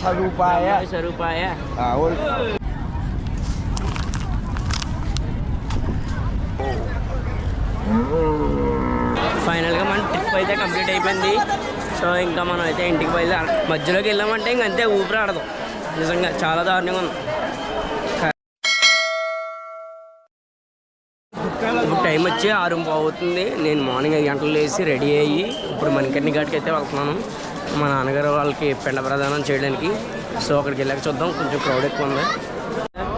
సదుపాయ final ఫైనల్గా మన trip అయితే కంప్లీట్ అయిపోయింది. సో ఇంకా మనం అయితే ఇంటికి బయలుదేర మధ్యలోకి వెళ్ళామంటే ఇంక అంతే ఊపిరి ఆడదు. నిజంగా చాలా దారుణంగా ఉంది. ఇప్పుడు టైం వచ్చి ఆరు అవుతుంది. నేను మార్నింగ్ ఐదు గంటలు లేచి రెడీ అయ్యి ఇప్పుడు మణికర్ణి ఘాట్కి అయితే వెళ్తున్నాను. మా నాన్నగారు వాళ్ళకి పిండ ప్రదానం చేయడానికి సో అక్కడికి వెళ్ళాక చూద్దాం కొంచెం క్రౌడ్ ఎక్కువ ఉంది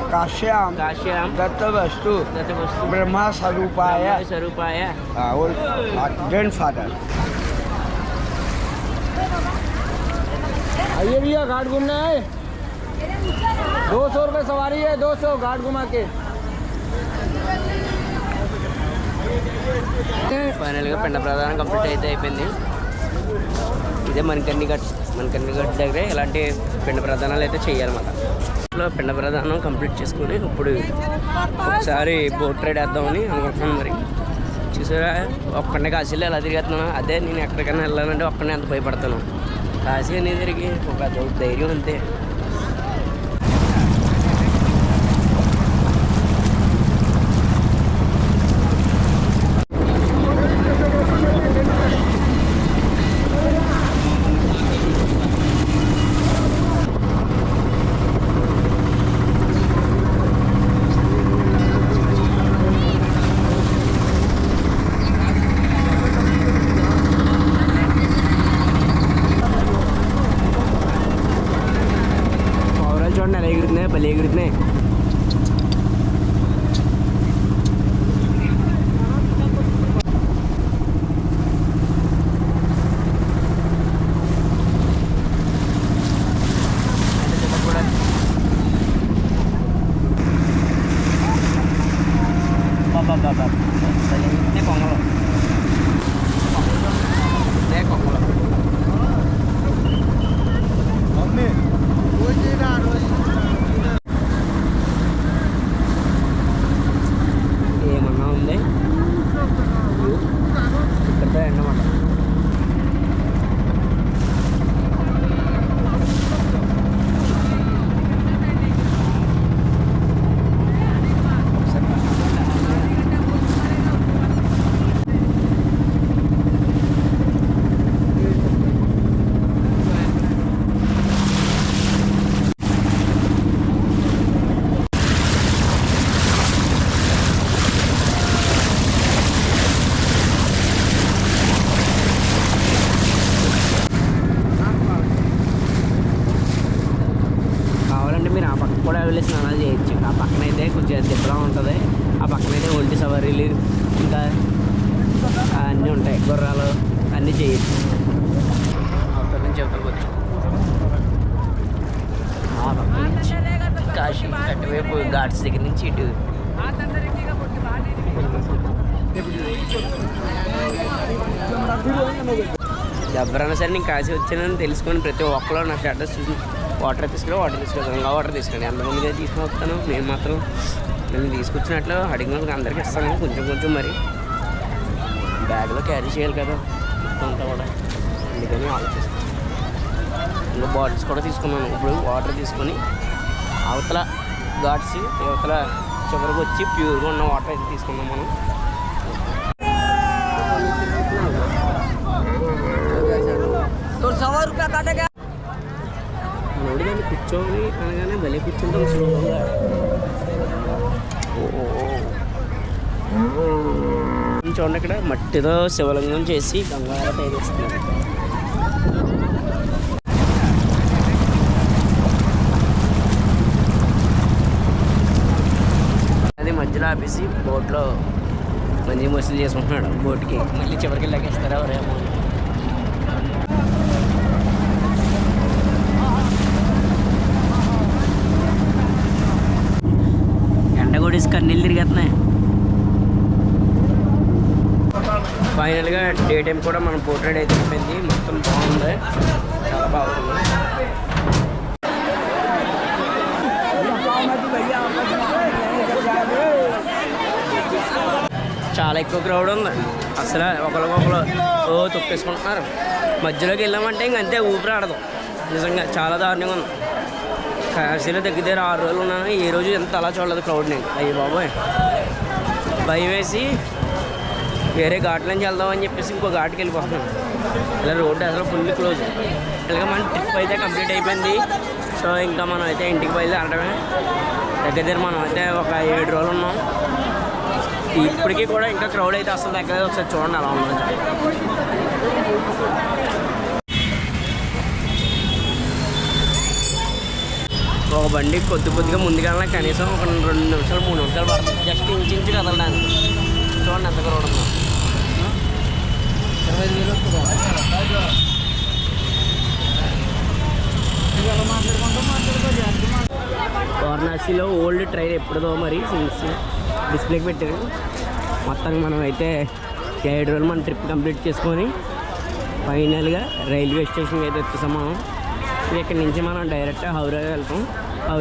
काश्याम కాశ్యాం दत्त वस्तु గత వస్తు ब्रह्मा स्वरूपाय స్వరూపాయ हाँ, और ग्रैंड फादर आइए भैया घाट घूमने आए दो सौ रुपये सवारी है दो सौ घाट घुमा के ఫైనల్గా పిండ ప్రదానం కంప్లీట్ అయితే అయిపోయింది ఇదే మణికర్ణి ఘట్ మణికర్ణి ఘట్ దగ్గరే ఇలాంటి పిండ ప్రధానాలు అయితే చేయాలన్నమాట పిండ ప్రధానం కంప్లీట్ చేసుకుని ఇప్పుడు ఒకసారి బోట్ రైడ్ వేద్దామని అనుకుంటున్నాను మరి. చూసారా? ఒక్కడే కాశీలో ఎలా తిరిగేస్తున్నాను అదే నేను ఎక్కడికైనా వెళ్ళాలంటే ఒక్కడే అంత భయపడతాను. కాశీ అనేది తిరిగి ఒక ధైర్యం అంతే. ನೋಡೋಣ ಅಲೆಗಿಡ್ತಾನೆ ಬಲಿ ಆಗಿಡ್ತಾನೆ Baba, baba. Hindi, Kongolo. Hindi, Kongolo. సవారీలు ఇంకా అన్నీ ఉంటాయి. గుర్రాలు అన్నీ చేయొచ్చు. అవతల నుంచి అవతలకి వచ్చు. ఆ పక్క నుంచి. కాశీ అటువైపు ఘాట్స్ దగ్గర నుంచి ఇటు. ఎవరైనా సరే నేను కాశీ వచ్చానని తెలుసుకొని ప్రతి ఒక్కరు నా స్టేటస్ చూసి వాటర్ తీసుకురా వాటర్ తీసుకురా గంగా వాటర్ తీసుకురండి ఎంతమంది తీసుకుని వస్తాను? నేను మాత్రం నేను తీసుకొచ్చినట్లు అడిగిన వాళ్ళకి అందరికీ ఇస్తాను. కొంచెం కొంచెం మరి. బ్యాగ్లో క్యారీ చేయాలి కదా. మొత్తం అంతా కూడా. అందుకని ఆలోచిస్తాను ఇంకా బాటిల్స్ కూడా తీసుకున్నాను. ఇప్పుడు వాటర్ తీసుకొని అవతల ఘాట్స్ అవతల చివరికి వచ్చి ప్యూర్గా ఉన్న వాటర్ అయితే తీసుకున్నాం మనం. చూడండి ఇక్కడ. మట్టితో శివలింగం చేసి గంగారా తయారు చేస్తున్నారు. అది మధ్యలో ఆపేసి బోట్లో మంచి మసలు చేసుకుంటున్నాడు. బోట్కి మళ్ళీ చివరికి లెక్కేస్తారా రేపు ఎండ కూడా ఇసుక నీళ్ళు తిరిగేస్తున్నాయి. ఫైనల్గా డే టైం కూడా మనం పోర్ట్రేట్ అయితే అయిపోయింది. మొత్తం బాగుంది. చాలా బాగుంది. చాలా ఎక్కువ క్రౌడ్ ఉంది. అసలు ఒకరికొకరు ఓ తొక్కేసుకుంటున్నారు. మధ్యలోకి వెళ్ళామంటే ఇంక అంతే ఊపిరి ఆడదు. నిజంగా చాలా దారుణంగా ఉంది. కాశీలో దగ్గర దగ్గర ఆరు రోజులు ఉన్నాను. ఈ రోజు ఎంత అలా చూడలేదు క్రౌడ్ నేను అయ్యి బాబోయ్. భయం వేసి వేరే ఘాట్ నుంచి వెళ్దామని చెప్పేసి ఇంకో ఘాట్కి వెళ్ళిపోతున్నాం. ఇలా రోడ్డు అసలు ఫుల్ క్లోజ్ ఇలాగ మన ట్రిప్ అయితే కంప్లీట్ అయిపోయింది. సో ఇంకా మనం అయితే ఇంటికి బయలుదేరడమే. దగ్గర దగ్గర మనం అయితే ఒక ఏడు రోజులు ఉన్నాం. ఇప్పటికీ కూడా ఇంకా క్రౌడ్ అయితే అసలు దగ్గర ఒకసారి చూడండి అలా ఉంది. ఒక బండి కొద్ది కొద్దిగా ముందుకెళ్ళినా కనీసం ఒక రెండు నిమిషాలు మూడు నిమిషాలు పడుతుంది. జస్ట్ ఇంచు కదలడానికి. చూడండి ఎంత క్రౌడ్ ఉందో. వారణాసిలో ఓల్డ్ ట్రైన్ ఎప్పుడుదో మరి సిన్స్ డిస్ప్లేకి పెట్టారు. మొత్తానికి మనం అయితే ఏడు రోజులు మన ట్రిప్ కంప్లీట్ చేసుకొని ఫైనల్గా రైల్వే స్టేషన్కి అయితే వచ్చేసాం మనం. ఇక్కడ నుంచి మనం డైరెక్ట్ హౌరా వెళ్తాం. హౌరా